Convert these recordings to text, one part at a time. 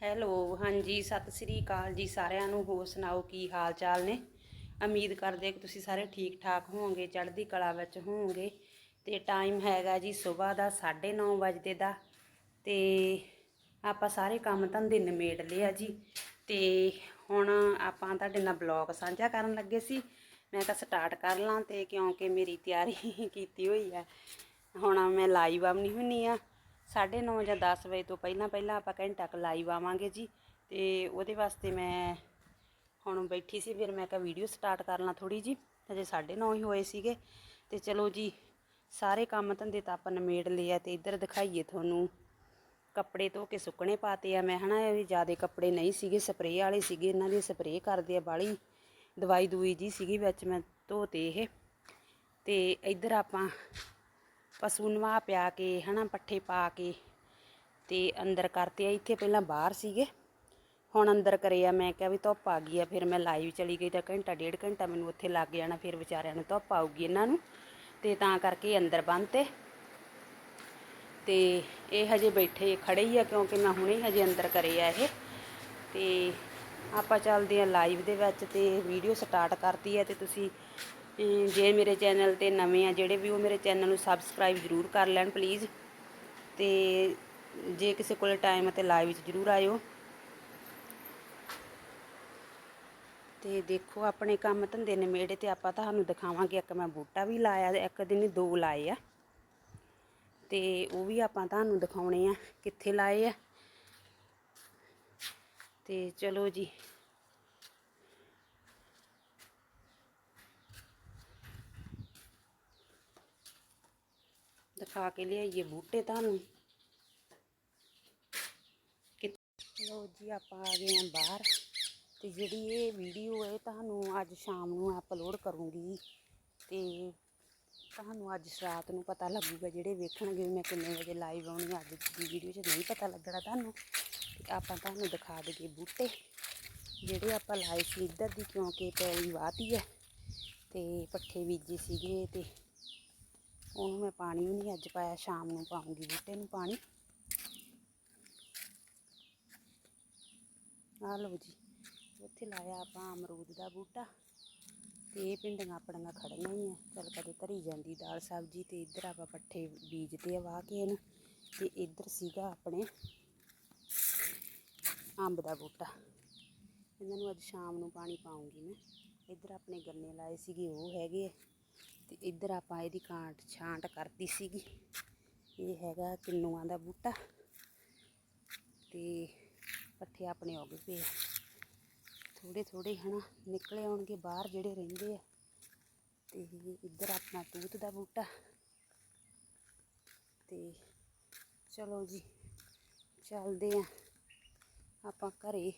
Hello, ਹਾਂਜੀ, ਸਤਿ ਸ੍ਰੀ ਅਕਾਲ ਜੀ ਸਾਰਿਆਂ ਨੂੰ। ਹੋਰ ਸੁਣਾਓ, ਕੀ ਹਾਲ ਚਾਲ ਨੇ? ਉਮੀਦ ਕਰਦੇ ਕਿ ਤੁਸੀਂ ਸਾਰੇ ਠੀਕ ਠਾਕ ਹੋਵੋਗੇ, ਚੜ੍ਹਦੀ ਕਲਾ ਵਿੱਚ ਹੋਵੋਗੇ। ਤੇ ਟਾਈਮ ਹੈਗਾ ਜੀ ਸਵੇਰ ਦਾ 9:30 ਵਜੇ ਦਾ ਤੇ ਆਪਾਂ ਸਾਰੇ ਕੰਮ ਧੰਦੇ ਨਿਮੇੜ ਲਏ ਆ ਜੀ। ਤੇ ਹੁਣ ਆਪਾਂ ਤੁਹਾਡੇ ਨਾਲ ਬਲੌਗ ਸਾਂਝਾ ਕਰਨ ਲੱਗੇ ਸੀ। ਮੈਂ ਤਾਂ ਸਟਾਰਟ ਕਰ ਲਾਂ ਤੇ ਕਿਉਂਕਿ ਮੇਰੀ ਤਿਆਰੀ ਕੀਤੀ ਹੋਈ ਆ। ਹੁਣ ਮੈਂ ਲਾਈਵ ਆਉਣੀ ਹੁੰਨੀ ਆ। 9:30 ਜਾਂ 10 ਵਜੇ ਤੋਂ ਪਹਿਲਾਂ ਪਹਿਲਾਂ ਆਪਾਂ ਘੰਟਾ ਕੁ ਲਾਈਵ ਆਵਾਂਗੇ ਜੀ। ਤੇ ਉਹਦੇ ਵਾਸਤੇ ਮੈਂ ਹੁਣ ਬੈਠੀ ਸੀ, ਫਿਰ ਮੈਂ ਕਿਹਾ ਵੀਡੀਓ ਸਟਾਰਟ ਕਰ ਲਾਂ ਥੋੜੀ ਜੀ ਅਜੇ 9:30 ਹੀ ਹੋਏ ਸੀਗੇ। ਤੇ ਚਲੋ ਜੀ, ਸਾਰੇ ਕੰਮ ਧੰਦੇ ਤਾਂ ਆਪਾਂ ਨਮੇੜ ਲਏ ਆ ਤੇ ਇੱਧਰ ਦਿਖਾਈਏ ਤੁਹਾਨੂੰ। ਕੱਪੜੇ ਧੋ ਕੇ ਸੁੱਕਣੇ ਪਾਤੇ ਆ। ਮੈਂ ਹਨਾ, ਇਹ ਵੀ ਜ਼ਿਆਦੇ ਕੱਪੜੇ ਨਹੀਂ ਸੀਗੇ ਸਪਰੇਅ ਵਾਲੇ ਸੀਗੇ। ਇਹਨਾਂ ਦੀ ਸਪਰੇਅ ਕਰਦੇ ਆ ਬਾਲੀ ਦਵਾਈ ਦੂਈ ਜੀ ਸੀਗੀ ਵਿੱਚ ਮੈਂ ਧੋਤੇ ਇਹ। ਤੇ ਇੱਧਰ ਆਪਾਂ ਪਸ਼ੂ ਨਵਾ ਪਿਆ ਕੇ, ਹਨਾ, ਪੱਠੇ ਪਾ ਕੇ ਤੇ ਅੰਦਰ ਕਰਤੇ ਆ। ਇੱਥੇ ਪਹਿਲਾਂ ਬਾਹਰ ਸੀਗੇ। ਹੁਣ ਅੰਦਰ ਕਰੇ ਆ। ਮੈਂ ਕਿਹਾ ਵੀ ਧੁੱਪ ਆ ਗਈ ਆ, ਫਿਰ ਮੈਂ ਲਾਈਵ ਚਲੀ ਗਈ ਤਾਂ ਘੰਟਾ, ਡੇਢ ਘੰਟਾ ਮੈਨੂੰ ਉੱਥੇ ਲੱਗ ਜਾਣਾ, ਫਿਰ ਵਿਚਾਰਿਆਂ ਨੂੰ ਧੁੱਪ ਆਊਗੀ ਇਹਨਾਂ ਨੂੰ। ਤੇ ਤਾਂ ਕਰਕੇ ਅੰਦਰ ਬੰਨਤੇ ਤੇ। ਇਹ ਹਜੇ ਬੈਠੇ ਖੜੇ ਹੀ ਆ, ਕਿਉਂਕਿ ਮੈਂ ਹੁਣੇ ਹਜੇ ਅੰਦਰ ਕਰੇ ਆ ਇਹ। ਤੇ ਆਪਾਂ ਚੱਲਦੇ ਆ ਲਾਈਵ ਦੇ ਵਿੱਚ ਤੇ ਵੀਡੀਓ ਸਟਾਰਟ ਕਰਤੀ ਹੈ ਤੇ ਤੁਸੀਂ ਜੇ ਮੇਰੇ ਚੈਨਲ ਤੇ ਨਵੇਂ ਆ ਜਿਹੜੇ ਵੀ, ਉਹ ਮੇਰੇ ਚੈਨਲ ਨੂੰ ਸਬਸਕ੍ਰਾਈਬ ਜ਼ਰੂਰ ਕਰ ਲੈਣ ਪਲੀਜ਼ ਤੇ ਜੇ ਕਿਸੇ ਕੋਲ ਟਾਈਮ ਅਤੇ ਲਾਈਵ 'ਚ ਜ਼ਰੂਰ ਆਇਓ। ਤੇ ਦੇਖੋ, ਆਪਣੇ ਕੰਮ ਧੰਦੇ ਨੇ ਮੇੜੇ ਤੇ ਆਪਾਂ ਤੁਹਾਨੂੰ ਦਿਖਾਵਾਂਗੇ। ਇੱਕ ਮੈਂ ਬੂਟਾ ਵੀ ਲਾਇਆ ਤੇ ਇੱਕ ਦਿਨ ਦੋ ਲਾਏ ਆ। ਤੇ ਉਹ ਵੀ ਆਪਾਂ ਤੁਹਾਨੂੰ ਦਿਖਾਉਣੇ ਆ, ਕਿੱਥੇ ਲਾਏ ਆ। ਤੇ ਚਲੋ ਜੀ। ਦਿਖਾ ਕੇ ਲਿਆਈਏ ਬੂਟੇ ਤੁਹਾਨੂੰ। ਕਿ ਲੋ ਜੀ, ਆਪਾਂ ਆ ਗਏ ਆ ਬਾਹਰ। ਤੇ ਜਿਹੜੀ ਇਹ ਵੀਡੀਓ ਹੈ, ਤੁਹਾਨੂੰ ਅੱਜ ਸ਼ਾਮ ਨੂੰ ਅਪਲੋਡ ਕਰੂੰਗੀ। ਤੇ ਤੁਹਾਨੂੰ ਅੱਜ ਰਾਤ ਨੂੰ ਪਤਾ ਲੱਗੂਗਾ ਜਿਹੜੇ ਵੇਖਣਗੇ ਵੀ ਮੈਂ ਕਿੰਨੇ ਵਜੇ ਲਾਈਵ ਆਉਣੀ ਅੱਜ ਦੀ ਵੀਡੀਓ 'ਚ ਨਹੀਂ ਪਤਾ ਲੱਗਣਾ ਤੁਹਾਨੂੰ। ਆਪਾਂ ਤੁਹਾਨੂੰ ਦਿਖਾ ਦਈਏ ਬੂਟੇ, ਜਿਹੜੇ ਆਪਾਂ ਲਾਏ ਸੀ ਇੱਧਰ ਦੀ, ਕਿਉਂਕਿ ਪੈਲੀ ਵਾਹਤੀ ਹੈ। ਤੇ ਪੱਠੇ ਬੀਜੇ ਸੀਗੇ ਤੇ ਉਹਨੂੰ ਮੈਂ ਪਾਣੀ ਵੀ ਨਹੀਂ ਅੱਜ ਪਾਇਆ, ਸ਼ਾਮ ਨੂੰ ਪਾਉਂਗੀ ਬੂਟੇ ਨੂੰ ਪਾਣੀ। ਆ ਲਓ ਜੀ, ਉੱਥੇ ਲਾਇਆ ਆਪਾਂ ਅਮਰੂਦ ਦਾ ਬੂਟਾ। ਤੇ ਇਹ ਪਿੰਡੀਆਂ ਆਪਣੀਆਂ ਖੜੀਆਂ ਹੀ ਆ। ਚੱਲ ਕਦੇ ਧਰੀ ਜਾਂਦੀ ਦਾਲ ਸਬਜ਼ੀ ਤੇ ਇੱਧਰ ਆਪਾਂ ਪੱਠੇ ਬੀਜਦੇ ਆ ਵਾਹ ਕੇ ਇਹਨੂੰ ਤੇ ਇੱਧਰ ਸੀਗਾ ਆਪਣੇ ਅੰਬ ਦਾ ਬੂਟਾ। ਇਹਨਾਂ ਨੂੰ ਅੱਜ ਸ਼ਾਮ ਨੂੰ ਪਾਣੀ ਪਾਉਂਗੀ ਮੈਂ। ਇੱਧਰ ਆਪਣੇ ਗੰਨੇ ਲਾਏ ਸੀਗੇ, ਉਹ ਹੈਗੇ ਆ। ਤੇ ਇੱਧਰ ਆਪਾਂ ਇਹਦੀ ਕਾਂਟ ਛਾਂਟ ਕਰਤੀ ਸੀਗੀ। ਇਹ ਹੈਗਾ ਕਿੰਨੂਆਂ ਦਾ ਬੂਟਾ। ਤੇ ਪੱਠੇ ਆਪਣੇ ਉੱਗ ਪਏ ਥੋੜੇ ਥੋੜੇ ਹਨਾ ਨਿਕਲੇ ਆਉਣਗੇ, ਬਾਹਰ ਜਿਹੜੇ ਰਹਿੰਦੇ ਆ। ਤੇ ਇੱਧਰ ਆਪਣਾ ਤੂਤ ਦਾ ਬੂਟਾ। ਤੇ ਚਲੋ ਜੀ, ਚੱਲਦੇ ਆ ਆਪਾਂ ਘਰੇ।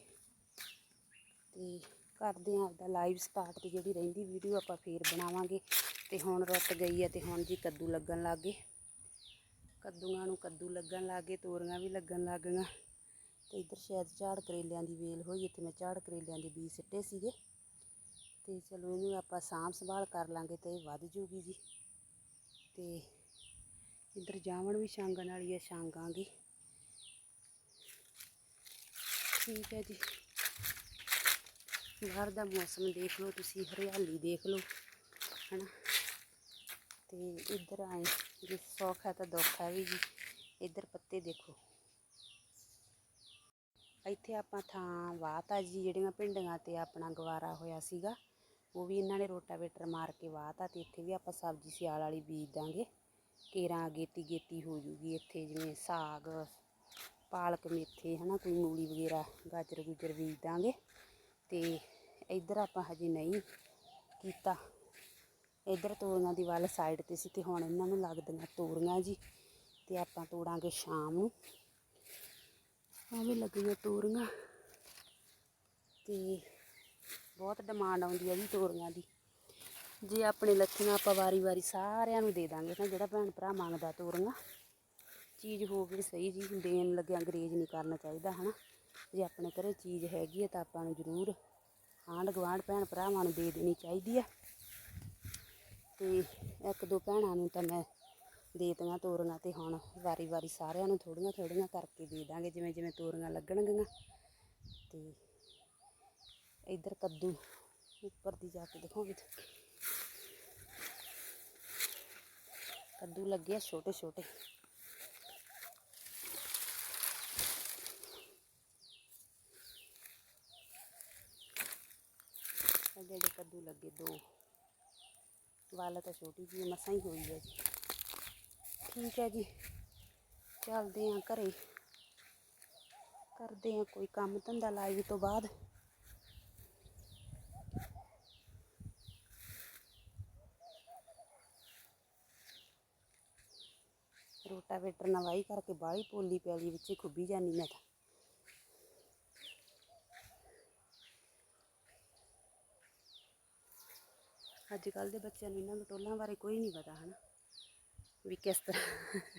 ਤੇ ਕਰਦੇ ਹਾਂ, ਆਪਦਾ ਲਾਈਵ ਸਟਾਰਟ ਦੀ ਜਿਹੜੀ ਰਹਿੰਦੀ ਵੀਡੀਓ ਆਪਾਂ ਫੇਰ ਬਣਾਵਾਂਗੇ। ਤੇ ਹੁਣ ਰੁੱਤ ਗਈ ਹੈ ਤੇ ਹੁਣ ਜੀ ਕੱਦੂ ਲੱਗਣ ਲੱਗ ਗਏ। ਕੱਦੂਆਂ ਨੂੰ ਕੱਦੂ ਲੱਗਣ ਲੱਗ ਗਏ, ਤੋਰੀਆਂ ਵੀ ਲੱਗਣ ਲੱਗ ਗਈਆਂ। ਤੇ ਇੱਧਰ ਸ਼ਾਇਦ ਝਾੜ ਕਰੇਲਿਆਂ ਦੀ ਵੇਲ ਹੋਈ, ਇੱਥੇ ਮੈਂ ਝਾੜ ਕਰੇਲਿਆਂ ਦੇ ਬੀਜ ਸਿੱਟੇ ਸੀਗੇ। ਤੇ ਚਲੋ ਇਹਨੂੰ ਆਪਾਂ ਸਾਂਭ ਸੰਭਾਲ ਕਰ ਲਾਂਗੇ ਤੇ ਇਹ ਵੱਧ ਜੂਗੀ ਜੀ। ਤੇ ਇੱਧਰ ਜਾਵਣ ਵੀ ਛਾਂਗਣ ਵਾਲੀ ਹੈ ਛਾਂਗਾਂਗੇ। ਠੀਕ ਹੈ ਜੀ। ਬਾਹਰ ਦਾ ਮੌਸਮ ਦੇਖ ਲਓ, ਤੁਸੀਂ ਹਰਿਆਲੀ ਦੇਖ ਲਓ, ਹਨਾ? ਤੇ ਇੱਧਰ ਆਏ, ਜੇ ਸੌਖ ਹੈ ਤਾਂ ਦੁੱਖ ਹੈ ਵੀ ਜੀ। ਇੱਧਰ ਪੱਤੇ ਦੇਖੋ। ਇੱਥੇ ਆਪਾਂ ਥਾਂ ਵਾਹਤਾ ਜੀ, ਜਿਹੜੀਆਂ ਪਿੰਡੀਆਂ ਤੇ ਆਪਣਾ ਗਵਾਰਾ ਹੋਇਆ ਸੀਗਾ, ਉਹ ਵੀ ਇਹਨਾਂ ਨੇ ਰੋਟਾਵੇਟਰ ਮਾਰ ਕੇ ਵਾਹਤਾ ਤੇ ਇੱਥੇ ਵੀ ਆਪਾਂ ਸਬਜ਼ੀ ਸਿਆਲ ਵਾਲੀ ਬੀਜ ਦਾਂਗੇ। ਕੇਰਾਂ ਗੇਤੀ ਗੇਤੀ ਹੋ ਜੂਗੀ ਇੱਥੇ, ਜਿਵੇਂ ਸਾਗ, ਪਾਲਕ ਮੇਥੇ, ਹਨਾ? ਕੋਈ ਮੂਲੀ ਵਗੈਰਾ ਗਾਜਰ ਗੁਜਰ ਬੀਜ ਦਾਂਗੇ। ਤੇ ਇੱਧਰ ਆਪਾਂ ਹਜੇ ਨਹੀਂ ਕੀਤਾ। ਇੱਧਰ ਤੋਰੀਆਂ ਦੀ ਵੱਲ ਸਾਈਡ ਤੇ ਸੀ ਤੇ ਹੁਣ ਇਹਨਾਂ ਨੂੰ ਲੱਗਦੀਆਂ ਤੋਰੀਆਂ ਜੀ ਤੇ ਆਪਾਂ ਤੋੜਾਂਗੇ ਸ਼ਾਮ ਨੂੰ। ਆ ਵੀ ਲੱਗੀਆਂ ਤੋਰੀਆਂ ਤੇ ਬਹੁਤ ਡਿਮਾਂਡ ਆਉਂਦੀ ਹੈ ਜੀ ਤੋਰੀਆਂ ਦੀ। ਜੇ ਆਪਣੇ ਲੱਥੀਆਂ ਆਪਾਂ ਵਾਰੀ-ਵਾਰੀ ਸਾਰਿਆਂ ਨੂੰ ਦੇ ਦਾਂਗੇ ਨਾ ਜਿਹੜਾ ਭੈਣ ਭਰਾ ਮੰਗਦਾ ਤੋਰੀਆਂ ਚੀਜ਼ ਹੋਵੇ ਸਹੀ ਜੀ, ਦੇਣ ਲੱਗਿਆ ਅੰਗਰੇਜ਼ ਨਹੀਂ ਕਰਨਾ ਚਾਹੀਦਾ, ਹਨਾ। ਜੇ ਆਪਣੇ ਘਰੇ ਚੀਜ਼ ਹੈਗੀ ਹੈ ਤਾਂ ਆਪਾਂ ਨੂੰ ਜ਼ਰੂਰ ਆਂਢ ਗੁਆਂਢ ਭੈਣ ਭਰਾਵਾਂ ਨੂੰ ਦੇ ਦੇਣੀ ਚਾਹੀਦੀ ਹੈ ਤੇ ਇੱਕ ਦੋ ਭੈਣਾਂ ਨੂੰ ਤਾਂ ਮੈਂ ਦੇਤੀਆਂ ਤੋਰੀਆਂ ਤੇ ਹੁਣ ਵਾਰੀ-ਵਾਰੀ ਸਾਰਿਆਂ ਨੂੰ ਥੋੜੀਆਂ ਥੋੜੀਆਂ ਕਰਕੇ ਦੇ ਦਾਂਗੇ, ਜਿਵੇਂ ਜਿਵੇਂ ਤੋਰੀਆਂ ਲੱਗਣਗੀਆਂ। ਤੇ ਇੱਧਰ ਕੱਦੂ ਉੱਪਰ ਦੀ ਜਾ ਕੇ ਦਿਖਾਉਂਗੀ। ਕੱਦੂ ਲੱਗੇ ਆ ਛੋਟੇ ਛੋਟੇ। ਅੱਗੇ ਅੱਗੇ ਕੱਦੂ ਲੱਗੇ ਦੋ। ਵਾਲਾ ਤਾਂ ਛੋਟੀ ਜੀ ਮਸਾਂ ਹੀ ਹੋਈ ਹੈ। ਜੀ ਠੀਕ ਹੈ ਜੀ, ਚੱਲਦੇ ਆਂ ਘਰੇ। ਕਰਦੇ ਆਂ ਕੋਈ ਕੰਮ ਧੰਦਾ ਲਾਈਵ ਤੋਂ ਬਾਅਦ। ਰੋਟਾਵੇਟਰ ਨਾਲ ਵਾਹੀ ਕਰਕੇ ਬਾਹਲੀ ਪੋਲੀ ਪੈਲੀ ਵਿੱਚ ਹੀ ਖੁੱਬੀ ਜਾਨੀ ਮੈਂ ਤਾਂ। ਅੱਜ ਕੱਲ ਦੇ ਬੱਚਿਆਂ ਨੂੰ ਇਹਨਾਂ ਬਟੋਲਾਂ ਬਾਰੇ ਕੋਈ ਨਹੀਂ ਪਤਾ ਹਨਾ, ਵੀ ਕਿਸ ਤਰ੍ਹਾਂ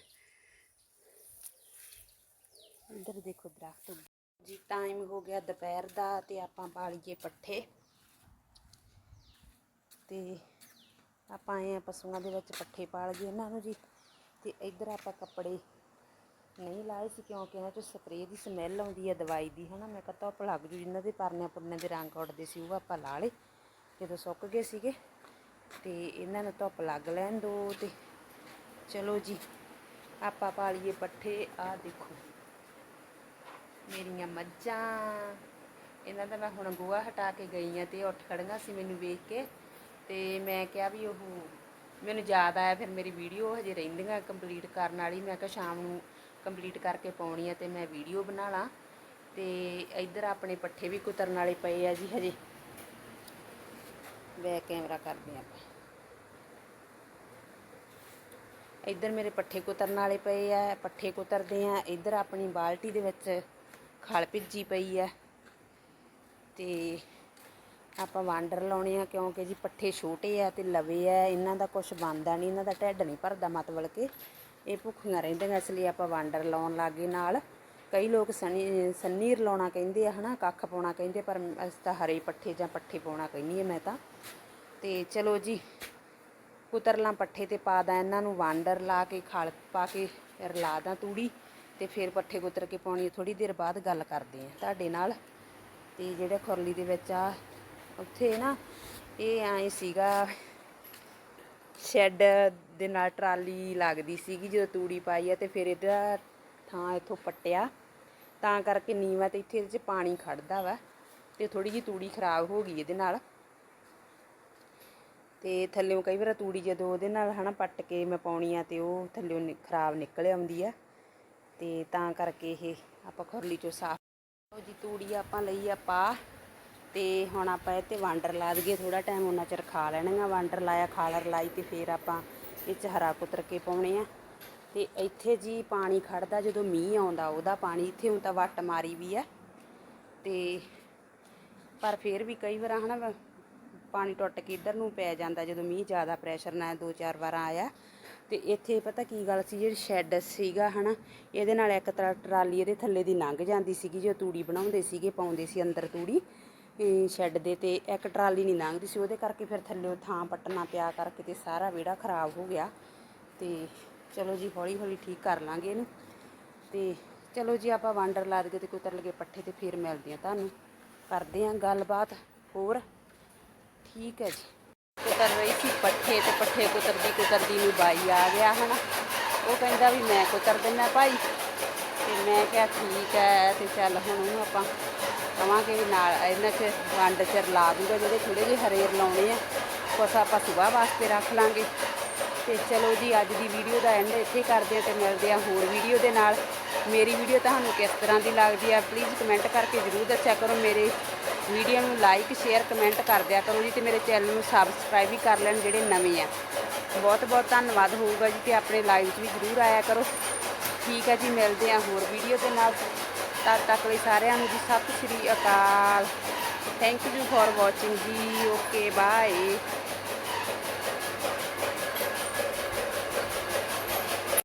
ਇੱਧਰ ਦੇਖੋ ਦਰਖਤ ਜੀ ਟਾਈਮ ਹੋ ਗਿਆ ਦੁਪਹਿਰ ਦਾ ਤੇ ਆਪਾਂ ਪਾਲੀਏ ਪੱਠੇ। ਤੇ ਆਪਾਂ ਆਏ ਆ ਪਸ਼ੂਆਂ ਦੇ ਵਿੱਚ ਪੱਠੇ ਪਾਲ ਗਏ ਇਹਨਾਂ ਨੂੰ ਜੀ। ਤੇ ਇੱਧਰ ਆਪਾਂ ਕੱਪੜੇ ਨਹੀਂ ਲਾਏ ਸੀ ਕਿਉਂਕਿ ਇਹਨਾਂ ਚੋਂ ਸਪਰੇਅ ਦੀ ਸਮੈਲ ਆਉਂਦੀ ਹੈ ਦਵਾਈ ਦੀ ਹਨਾ। ਮੈਂ ਕਿਹਾ ਧੁੱਪ ਲੱਗ ਜੂ ਜਿਨ੍ਹਾਂ ਦੇ ਪਰਨੇ ਪੁਰਨਿਆਂ ਦੇ ਰੰਗ ਉੱਡਦੇ ਸੀ ਉਹ ਆਪਾਂ ਲਾ ਲਏ। ਜਦੋਂ ਸੁੱਕ ਗਏ ਸੀਗੇ। ਤੇ ਇਹਨਾਂ ਨੂੰ ਧੁੱਪ ਲੱਗ ਲੈਣ ਦੋ ਤੇ ਚਲੋ ਜੀ, ਆਪਾਂ ਪਾ ਲਈਏ ਪੱਠੇ ਆ ਦੇਖੋ। ਮੇਰੀਆਂ ਮੱਝਾਂ, ਇਹਨਾਂ ਦਾ ਮੈਂ ਹੁਣ ਗੋਹਾ ਹਟਾ ਕੇ ਗਈ ਆ ਤੇ ਉੱਠ ਖੜੀਆਂ ਸੀ ਮੈਨੂੰ ਵੇਖ ਕੇ ਤੇ ਮੈਂ ਕਿਹਾ ਵੀ ਉਹ ਮੈਨੂੰ ਯਾਦ ਆਇਆ, ਫਿਰ ਮੇਰੀ ਵੀਡੀਓ ਹਜੇ ਰਹਿੰਦੀਆਂ ਕੰਪਲੀਟ ਕਰਨ ਵਾਲੀ। ਮੈਂ ਕਿਹਾ ਸ਼ਾਮ ਨੂੰ ਕੰਪਲੀਟ ਕਰਕੇ ਪਾਉਣੀ ਆ ਤੇ ਮੈਂ ਵੀਡੀਓ ਬਣਾ ਲਾਂ। ਤੇ ਇੱਧਰ ਆਪਣੇ ਪੱਠੇ ਵੀ ਕੁਤਰਨ ਵਾਲੇ ਪਏ ਆ ਜੀ ਹਜੇ। ਬੈਕ ਕੈਮਰਾ ਕਰਦੇ ਆਪਾਂ। ਇੱਧਰ ਮੇਰੇ ਪੱਠੇ ਕੁਤਰਨ ਵਾਲੇ ਪਏ ਆ, ਪੱਠੇ ਕੁਤਰਦੇ ਆ। ਇੱਧਰ ਆਪਣੀ ਬਾਲਟੀ ਦੇ ਵਿੱਚ ਖਲ ਭਿੱਜੀ ਪਈ ਆ। ਤੇ ਆਪਾਂ ਵਾਂਡਰ ਲਾਉਣੇ ਆ ਕਿਉਂਕਿ ਜੀ ਪੱਠੇ ਛੋਟੇ ਆ ਤੇ ਲਵੇ ਆ, ਇਹਨਾਂ ਦਾ ਕੁਝ ਬਣਦਾ ਨਹੀਂ ਇਹਨਾਂ ਦਾ ਢਿੱਡ ਨਹੀਂ ਭਰਦਾ ਮਤਲਬ ਕਿ। ਇਹ ਭੁੱਖੀਆਂ ਰਹਿੰਦੀਆਂ ਇਸ ਲਈ ਆਪਾਂ ਵਾਂਡਰ ਲਾਉਣ ਲੱਗੇ ਨਾਲ। ਕਈ ਲੋਕ ਸਨੀ ਸੰਨੀ ਰਲਾਉਣਾ ਕਹਿੰਦੇ ਆ, ਹਨਾ, ਕੱਖ ਪਾਉਣਾ ਕਹਿੰਦੇ ਪਰ ਅਸੀਂ ਤਾਂ ਹਰੇ ਪੱਠੇ ਜਾਂ ਪੱਠੇ ਪਾਉਣਾ ਕਹਿੰਦੀ ਆ ਮੈਂ ਤਾਂ। ਤੇ ਚਲੋ ਜੀ ਕੁਤਰਲਾਂ ਪੱਠੇ ਤੇ ਪਾ ਦਾਂ, ਇਹਨਾਂ ਨੂੰ ਵਾਂਡਰ ਲਾ ਕੇ, ਖਲ ਪਾ ਕੇ ਰਲਾ ਦਾਂ ਤੂੜੀ ਤੇ ਫਿਰ ਪੱਠੇ ਕੁਤਰ ਕੇ ਪਾਉਣੀ ਥੋੜੀ ਦੇਰ ਬਾਅਦ ਗੱਲ ਕਰਦੇ ਆ ਤੁਹਾਡੇ ਨਾਲ। ਤੇ ਜਿਹੜੇ ਖੁਰਲੀ ਦੇ ਵਿੱਚ ਆ, ਉੱਥੇ ਨਾ ਇਹ ਐ ਸੀਗਾ, ਸ਼ੈੱਡ ਦੇ ਨਾਲ ਟਰਾਲੀ ਲੱਗਦੀ ਸੀਗੀ ਜਦੋਂ ਤੂੜੀ ਪਾਈ ਆ ਤੇ ਫਿਰ ਇਹਦਾ ਥਾਂ ਇੱਥੋਂ ਪੱਟਿਆ। ਤਾਂ ਕਰਕੇ ਨੀਵਾ ਤੇ ਇੱਥੇ ਇਹਦੇ ਚ ਪਾਣੀ ਖੜਦਾ ਵਾ ਤੇ ਥੋੜੀ ਜਿਹੀ ਤੂੜੀ ਖਰਾਬ ਹੋ ਗਈ ਇਹਦੇ ਨਾਲ। ਤੇ ਥੱਲੇੋਂ ਕਈ ਵਾਰ ਤੂੜੀ ਜਦੋਂ ਉਹਦੇ ਨਾਲ ਹਨਾ ਪੱਟ ਕੇ ਮੈਂ ਪਾਉਣੀ ਆ ਤੇ ਉਹ ਥੱਲੇੋਂ ਨਿ- ਖਰਾਬ ਨਿਕਲ ਆਉਂਦੀ ਆ। ਤੇ ਤਾਂ ਕਰਕੇ ਇਹ ਆਪਾਂ ਖੁਰਲੀ ਚੋਂ ਸਾਫ਼ ਲਓ ਜੀ, ਤੂੜੀ ਆਪਾਂ ਲਈ ਆ ਪਾ ਤੇ ਹੁਣ ਆਪਾਂ ਇਹ ਤੇ ਵਾਂਡਰ ਲਾ ਦਈਏ ਥੋੜਾ ਟਾਈਮ, ਉਹਨਾਂ ਚਿਰ ਖਾ ਲੈਣੀਆਂ ਵਾਂਡਰ ਲਾਇਆ, ਖਾਲਰ ਲਾਈ ਤੇ ਫਿਰ ਆਪਾਂ ਇਹ ਚ ਹਰਾ ਕੁਤਰ ਕੇ ਪਾਉਣੇ ਆ। ਤੇ ਇੱਥੇ ਜੀ ਪਾਣੀ ਖੜਦਾ ਜਦੋਂ ਮੀਂਹ ਆਉਂਦਾ, ਉਹਦਾ ਪਾਣੀ ਇੱਥੇ ਹੁਣ ਤਾਂ ਵੱਟ ਮਾਰੀ ਵੀ ਆ ਤੇ ਪਰ ਫਿਰ ਵੀ ਕਈ ਵਾਰ ਹਨਾ ਵਾ- ਪਾਣੀ ਟੁੱਟ ਕੇ ਇੱਧਰ ਨੂੰ ਪੈ ਜਾਂਦਾ ਜਦੋਂ ਮੀਂਹ ਜ਼ਿਆਦਾ ਪ੍ਰੈਸ਼ਰ ਨਾਲ ਦੋ ਚਾਰ ਵਾਰ ਆਇਆ। ਤੇ ਇੱਥੇ ਪਤਾ ਕੀ ਗੱਲ ਸੀ, ਜਿਹੜੀ ਸ਼ੈੱਡ ਸੀਗਾ ਹਨਾ, ਇਹਦੇ ਨਾਲ ਇੱਕ ਤਰ੍ਹਾਂ ਟਰਾਲੀ ਇਹਦੇ ਥੱਲੇ ਦੀ ਲੰਘ ਜਾਂਦੀ ਸੀਗੀ ਜੋ ਤੂੜੀ ਬਣਾਉਂਦੇ ਸੀਗੇ, ਪਾਉਂਦੇ ਸੀ ਅੰਦਰ ਤੂੜੀ ਸ਼ੈੱਡ ਦੇ ਤੇ ਇੱਕ ਟਰਾਲੀ ਨਹੀਂ ਲੰਘਦੀ ਸੀ, ਉਹਦੇ ਕਰਕੇ ਫਿਰ ਥੱਲੇ ਥਾਂ ਪੱਟਣਾ ਪਿਆ ਕਰਕੇ ਤੇ ਸਾਰਾ ਵਿਹੜਾ ਖਰਾਬ ਹੋ ਗਿਆ। ਤੇ ਚਲੋ ਜੀ, ਹੌਲੀ ਹੌਲੀ ਠੀਕ ਕਰ ਲਾਂਗੇ ਇਹਨੂੰ। ਤੇ ਚਲੋ ਜੀ, ਆਪਾਂ ਵਾਂਡਰ ਲਾ ਦਈਏ ਤੇ ਕੁਤਰ ਲਗੇ ਪੱਠੇ ਤੇ ਫਿਰ ਮਿਲਦੇ ਆ ਤੁਹਾਨੂੰ। ਕਰਦੇ ਆ ਗੱਲਬਾਤ ਹੋਰ। ਠੀਕ ਹੈ ਜੀ। ਕੁਤਰ ਰਹੀ ਸੀ ਪੱਠੇ ਤੇ ਪੱਠੇ ਕੁਤਰਦੀ ਕੁਤਰਦੀ ਨੂੰ ਬਾਈ ਆ ਗਿਆ, ਹਨਾ। ਉਹ ਕਹਿੰਦਾ ਵੀ ਮੈਂ ਕੁਤਰ ਦਿੰਦਾ ਭਾਈ। ਤੇ ਮੈਂ ਕਿਹਾ ਠੀਕ ਹੈ ਤੇ ਚੱਲ ਹੁਣ ਉਹਨੂੰ ਆਪਾਂ ਕਵਾਂਗੇ ਵੀ ਨਾਲ ਇਹਨਾਂ 'ਚ ਵੰਡ ਚ ਲਾ ਦੂਗਾ, ਜਿਹੜੇ ਥੋੜੇ ਜਿਹੇ ਹਰੇਰ ਲਾਉਣੇ ਆ। ਕੁਛ ਆਪਾਂ ਸੁਬਾਹ ਵਾਸਤੇ ਰੱਖ ਲਾਂਗੇ। ਤੇ ਚਲੋ ਜੀ, ਅੱਜ ਦੀ ਵੀਡੀਓ ਦਾ ਐਂਡ ਇੱਥੇ ਕਰਦੇ ਆ ਤੇ ਮਿਲਦੇ ਆ ਹੋਰ ਵੀਡੀਓ ਦੇ ਨਾਲ। ਮੇਰੀ ਵੀਡੀਓ ਤੁਹਾਨੂੰ ਕਿਸ ਤਰ੍ਹਾਂ ਦੀ ਲੱਗਦੀ ਆ ਪਲੀਜ਼ ਕਮੈਂਟ ਕਰਕੇ ਜ਼ਰੂਰ ਦੱਸਿਆ ਕਰੋ। ਮੇਰੇ ਵੀਡੀਓ ਨੂੰ ਲਾਈਕ ਸ਼ੇਅਰ ਕਮੈਂਟ ਕਰ ਦਿਆ ਕਰੋ ਜੀ ਤੇ ਮੇਰੇ ਚੈਨਲ ਨੂੰ ਸਬਸਕ੍ਰਾਈਬ ਵੀ ਕਰ ਲੈਣ ਜਿਹੜੇ ਨਵੇਂ ਆ। ਬਹੁਤ ਬਹੁਤ ਧੰਨਵਾਦ ਹੋਊਗਾ ਜੀ ਤੇ ਆਪਣੇ ਲਾਈਵ 'ਚ ਵੀ ਜ਼ਰੂਰ ਆਇਆ ਕਰੋ। ਠੀਕ ਹੈ ਜੀ, ਮਿਲਦੇ ਆ ਹੋਰ ਵੀਡੀਓ ਦੇ ਨਾਲ। ਤਦ ਤੱਕ ਲਈ ਸਾਰਿਆਂ ਨੂੰ ਜੀ, ਸਤਿ ਸ਼੍ਰੀ ਅਕਾਲ। ਥੈਂਕ ਯੂ ਫॉर ਵਾਚਿੰਗ ਜੀ ਓਕੇ ਬਾਏ